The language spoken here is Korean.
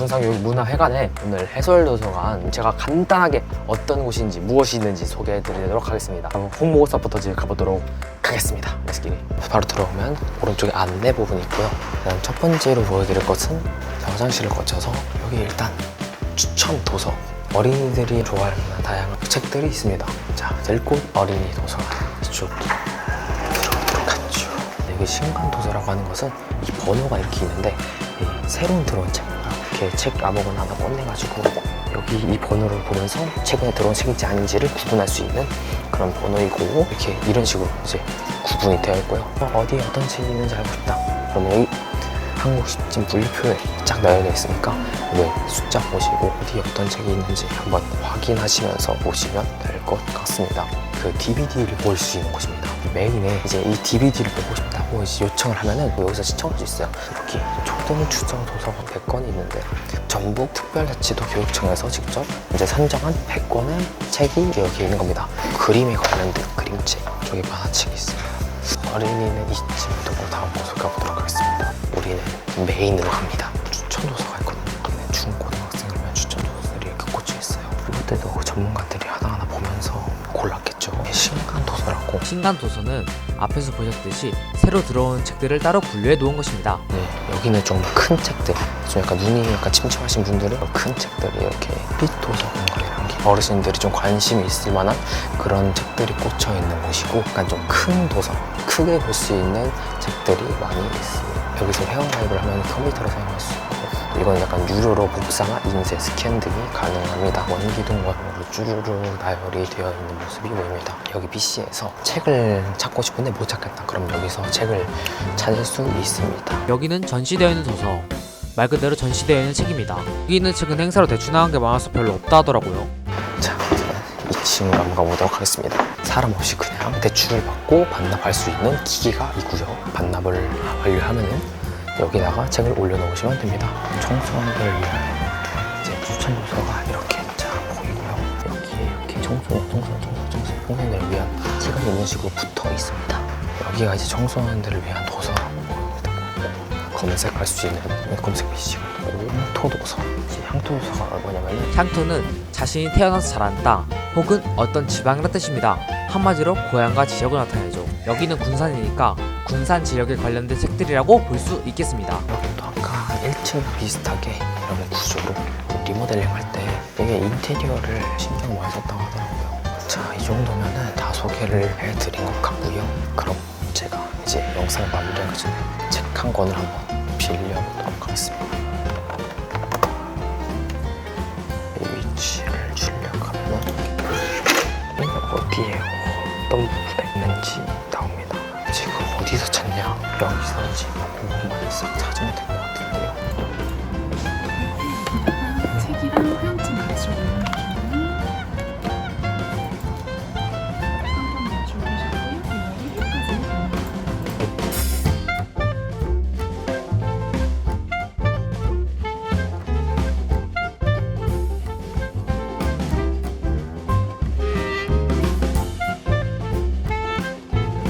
군사교육문화회관에 오늘 해설도서관 제가 간단하게 어떤 곳인지 무엇이 있는지 소개해드리도록 하겠습니다. 한번 홍보사부터 가보도록 하겠습니다. 렛츠기리. 바로 들어오면 오른쪽에 안내 부분이 있고요. 그다음 첫 번째로 보여드릴 것은 화장실을 거쳐서 여기 일단 추천 도서 어린이들이 좋아할 만한 다양한 책들이 있습니다. 자, 젤꽃 어린이 도서관 쭉 들어오도록 하죠. 여기 신간 도서라고 하는 것은 이 번호가 이렇게 있는데 이 새로운 들어온 책 이렇게 책 아무거나 하나 꺼내가지고 여기 이 번호를 보면서 최근에 들어온 책인지 아닌지를 구분할 수 있는 그런 번호이고 이렇게 이런 식으로 이제 구분이 되어 있고요. 어디에 어떤 책이 있는지 알고 싶다. 그러면 한국 십진 분류표에 쫙 나열되어 있으니까 네, 숫자 보시고 어디에 어떤 책이 있는지 한번 확인하시면서 보시면 될 것 같습니다. 그 DVD를 볼 수 있는 곳입니다. 메인에 이제 이 DVD를 보고 싶다고 이제 요청을 하면은 여기서 시청할 수 있어요. 여기 초등 추정 도서관 100권이 있는데 전북 특별자치도 교육청에서 직접 이제 선정한 100권의 책이 여기 있는 겁니다. 그림에 관련된 그림책, 저기 만화책이 있습니다. 어린이는 이쯤 두고 다음 곳을 가보도록 하겠습니다. 우리는 메인으로 갑니다. 추천 도서가 있거든요. 근데 중고등학생이면 추천 도서들이 이렇게 꽂혀 있어요. 이것들도 전문가들이 하나하나 보면서 골랐겠죠. 신간 도서라고. 신간 도서는 앞에서 보셨듯이 새로 들어온 책들을 따로 분류해 놓은 것입니다. 네, 여기는 좀 큰 책들, 좀 약간 눈이 약간 침침하신 분들은 큰 책들이 이렇게 빛 도서관이라는 게 어르신들이 좀 관심이 있을 만한 그런 책들이 꽂혀 있는 곳이고, 약간 좀 큰 도서, 크게 볼 수 있는 책들이 많이 있습니다. 여기서 회원가입을 하면 컴퓨터로 사용할 수 있고, 이건 약간 유료로 복사나 인쇄, 스캔 등이 가능합니다. 원기둥으로 쭈루루 나열이 되어 있는 모습이 보입니다. 여기 PC에서 책을 찾고 싶은데 못 찾겠다. 그럼 여기서 책을 찾을 수 있습니다. 여기는 전시되어 있는 도서. 말 그대로 전시되어 있는 책입니다. 여기 있는 책은 행사로 대충 나간 게 많아서 별로 없다 하더라고요. 자, 2층으로 한번 가보도록 하겠습니다. 사람 없이 그냥 대출을 받고 반납할 수 있는 기기가 있고요. 반납을 완료하면은 여기다가 책을 올려놓으시면 됩니다. 청소년들을 위한 이제 추천 도서가 이렇게 자 보이고요. 여기에 이렇게 청소년, 청소년, 청소년, 청소년, 청소년들을 위한 책은 이런 식으로 붙어 있습니다. 여기가 이제 청소년들을 위한 도서라고. 검색할 수 있는 검색 있고 향토도서. 이제 향토도서가 뭐냐면은 향토는 자신이 태어나서 자란다 혹은 어떤 지방이라 뜻입니다. 한마디로 고향과 지역을 나타내죠. 여기는 군산이니까 군산 지역에 관련된 책들이라고 볼 수 있겠습니다. 여기도 아까 1층 비슷하게 이런 구조로 리모델링 할 때 되게 인테리어를 신경 많이 썼다고 하더라고요. 자, 이 정도면은 다 소개를 해드린 것 같고요. 그럼 제가 이제 영상을 마무리하기 전에 책 한 권을 한번 빌려보도록 하겠습니다. 이 위치를 출력하면 어디에 어떤 부분에 있는지 나옵니다. 지금 어디서 찾냐? 여기서 지금 공부만 싹 찾으면 되고